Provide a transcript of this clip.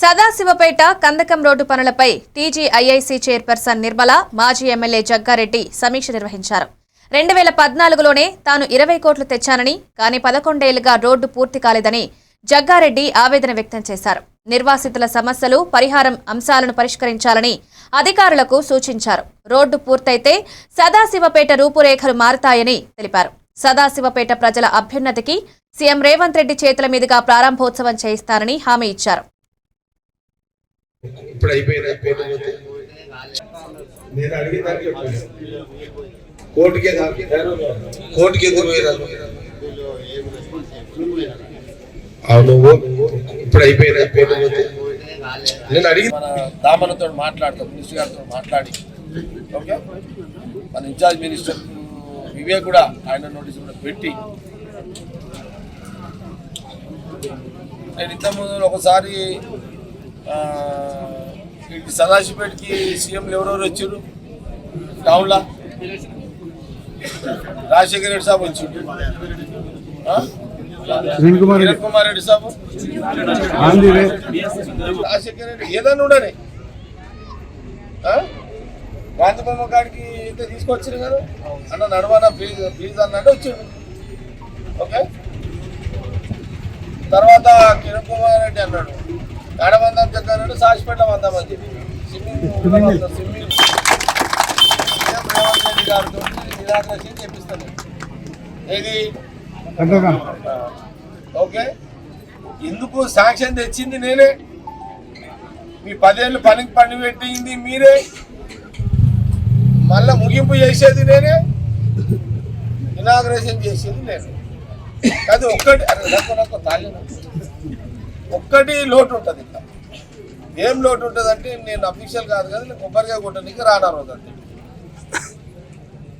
సదాశివపేట కందకం రోడ్డు పనులపై టీజీఐఐసీ చైర్పర్సన్ నిర్మల మాజీ ఎమ్మెల్యే జగ్గారెడ్డి సమీక్ష నిర్వహించారు. రెండు వేల పద్నాలుగులోనే తాను ఇరవై కోట్లు తెచ్చానని కానీ పదకొండేళ్ళుగా రోడ్డు పూర్తి కాలేదని జగ్గారెడ్డి ఆవేదన వ్యక్తం చేశారు. నిర్వాసితుల సమస్యలు పరిహారం అంశాలను పరిష్కరించాలని అధికారులకు సూచించారు. రోడ్డు పూర్తయితే సదాశివపేట రూపురేఖలు మారతాయని తెలిపారు. సదాశివపేట ప్రజల అభ్యున్నతికి సీఎం రేవంత్ రెడ్డి చేతుల మీదుగా ప్రారంభోత్సవం చేయిస్తారని హామీ ఇచ్చారు. ఇప్పుడు అయిపోయింది అయిపోయింది నేను అడిగేదానికి దానికి కోర్టుకే కోర్టుకి ఎందుకు పోయినాను అవును ఇప్పుడు అయిపోయింది అయిపోయింది నేను అడిగి మన దామనతో మాట్లాడతాం మినిస్టర్ గారితో మాట్లాడి. ఓకే? మన ఇన్ఛార్జ్ మినిస్టర్ ఇవే కూడా ఆయన నోటీస్ కూడా పెట్టి. నేను ఇంతకుముందు ఒకసారి సదాశివపేటకి సీఎంలు ఎవరెవరు వచ్చారు? టౌన్లో రాజశేఖర రెడ్డి సాబ్ వచ్చిండు. కుమార్ రెడ్డి. సాబు. రాజశేఖర రెడ్డి ఏదన్నా ఉండని. గాంధీ బొమ్మ కాడికి అయితే తీసుకొచ్చారు కదా? అన్న నడవనా ప్లీజ్ ప్లీజ్ అన్నాడు వచ్చాడు. ఓకే? తర్వాత కిరణ్ కుమార్ రెడ్డి అన్నాడు. నడవందాం చెప్పాడు సాక్షిపేట వందామని చెప్పి. స్విమ్మింగ్ స్విమ్మింగ్ రేవంత్ రెడ్డి గారితో చెప్పిస్తాను. ఏది? ఓకే. ఎందుకు శాంక్షన్ తెచ్చింది నేనే? మీ పదేళ్ళు పనికి పని పెట్టింది మీరే. మళ్ళా ముగింపు చేసేది నేనే. ఇనాగ్రేషన్ చేసేది నేను. అది ఒక్కటి నాకు నాకు తాళిన ఒక్కటి లోటు ఉంటుంది ఇంకా. ఏం లోటు ఉంటుంది అంటే నేను అఫీషియల్ కాదు కదా నేను కొబ్బరిగా కొట్టడానికి రానా రోజు అంతే